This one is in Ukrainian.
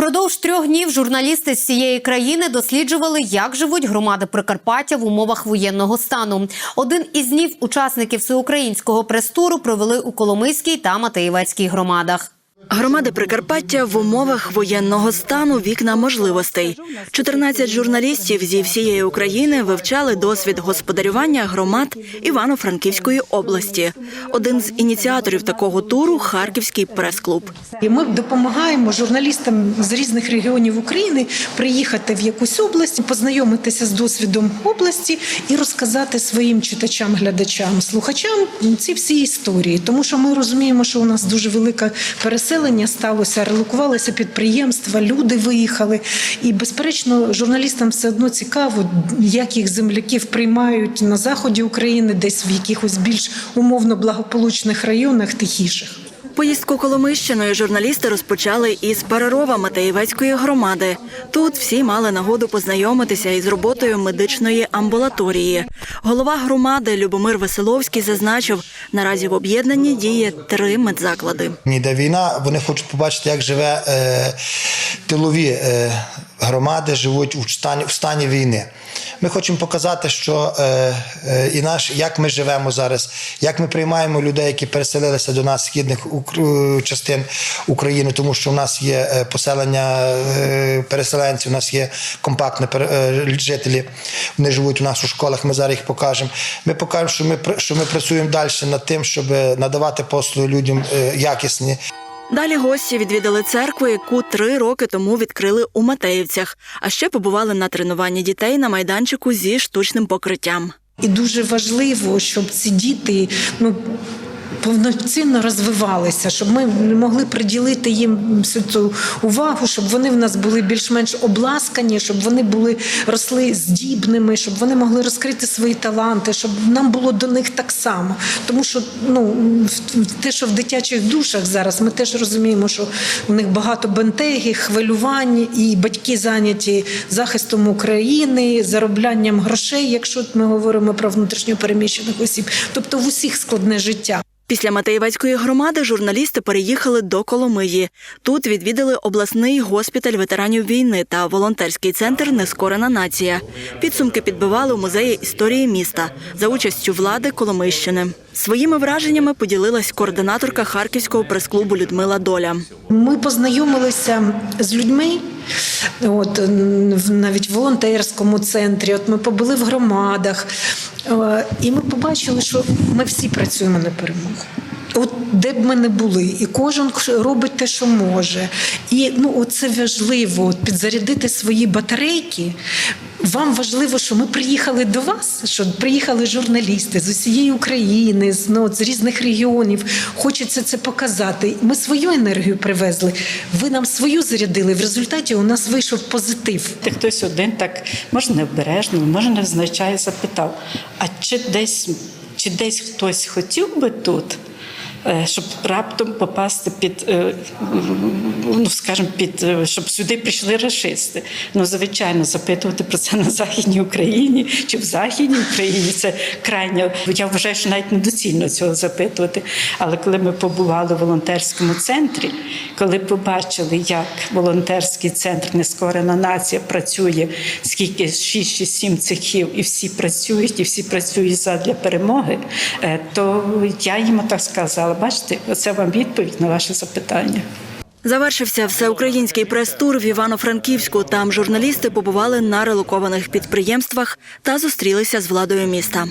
Впродовж трьох днів журналісти з цієї країни досліджували, як живуть громади Прикарпаття в умовах воєнного стану. Один із днів учасників всеукраїнського прес-туру провели у Коломийській та Матеєвецькій громадах. Громади Прикарпаття в умовах воєнного стану вікна можливостей. 14 журналістів зі всієї України вивчали досвід господарювання громад Івано-Франківської області. Один з ініціаторів такого туру Харківський прес-клуб. Ми допомагаємо журналістам з різних регіонів України приїхати в якусь область, познайомитися з досвідом області і розказати своїм читачам, глядачам, слухачам ці всі історії. Тому що ми розуміємо, що у нас дуже велике переселення сталося, релокувалися підприємства, люди виїхали. І, безперечно, журналістам все одно цікаво, як їх земляків приймають на заході України, десь в якихось більш умовно благополучних районах, тихіших. Поїздку Коломищиною журналісти розпочали із Парарова Матеєвецької громади. Тут всі мали нагоду познайомитися із роботою медичної амбулаторії. Голова громади Любомир Веселовський зазначив, наразі в об'єднанні діє три медзаклади. Ніде війна, вони хочуть побачити, як живе е, тилові е, громади, живуть у стані, в стані війни. Ми хочемо показати, що е, е, і наш, як ми живемо зараз, як ми приймаємо людей, які переселилися до нас з східних укр- частин України, тому що в нас є е, поселення е, переселенців, у нас є компактні е, жителі. Вони живуть у нас у школах. Ми зараз їх покажемо. Ми покажемо, що ми що ми працюємо далі над тим, щоб надавати послуги людям е, якісні. Далі гості відвідали церкву, яку три роки тому відкрили у Матеївцях, а ще побували на тренуванні дітей на майданчику зі штучним покриттям. І дуже важливо, щоб ці діти ну. Повноцінно розвивалися, щоб ми могли приділити їм всю цю увагу, щоб вони в нас були більш-менш обласкані, щоб вони були росли здібними, щоб вони могли розкрити свої таланти, щоб нам було до них так само. Тому що ну те, що в дитячих душах зараз, ми теж розуміємо, що у них багато бентегів, хвилювань, і батьки зайняті захистом України, зароблянням грошей, якщо ми говоримо про внутрішньопереміщених осіб, тобто в усіх складне життя. Після Матеєвецької громади журналісти переїхали до Коломиї. Тут відвідали обласний госпіталь ветеранів війни та волонтерський центр Нескорена нація. Підсумки підбивали у музеї історії міста за участю влади Коломийщини. Своїми враженнями поділилась координаторка Харківського прес-клубу Людмила Доля. Ми познайомилися з людьми, от навіть в волонтерському центрі. От ми побули в громадах, і ми побачили, що ми всі працюємо на перемогу. От де б ми не були, і кожен робить те, що може. І ну, це важливо підзарядити свої батарейки. Вам важливо, що ми приїхали до вас, що приїхали журналісти з усієї України, з, ну, з різних регіонів. Хочеться це показати. Ми свою енергію привезли. Ви нам свою зарядили. В результаті у нас вийшов позитив. Ти хтось один так може необережно, може невзначай запитав, а чи десь, чи десь хтось хотів би тут? Е, Щоб раптом попасти під, е, ну скажімо, під е, щоб сюди прийшли рашисти. Ну, звичайно, запитувати про це на Західній Україні чи в Західній Україні це крайня. Я вважаю, що навіть недоцільно цього запитувати. Але коли ми побували в волонтерському центрі, коли побачили, як волонтерський центр Нескорена нація працює, скільки 6 чи 7 цехів, і всі працюють, і всі працюють задля перемоги, то я їм так сказала: бачите, оце вам відповідь на ваше запитання. Завершився всеукраїнський прес-тур в Івано-Франківську. Там журналісти побували на релокованих підприємствах та зустрілися з владою міста.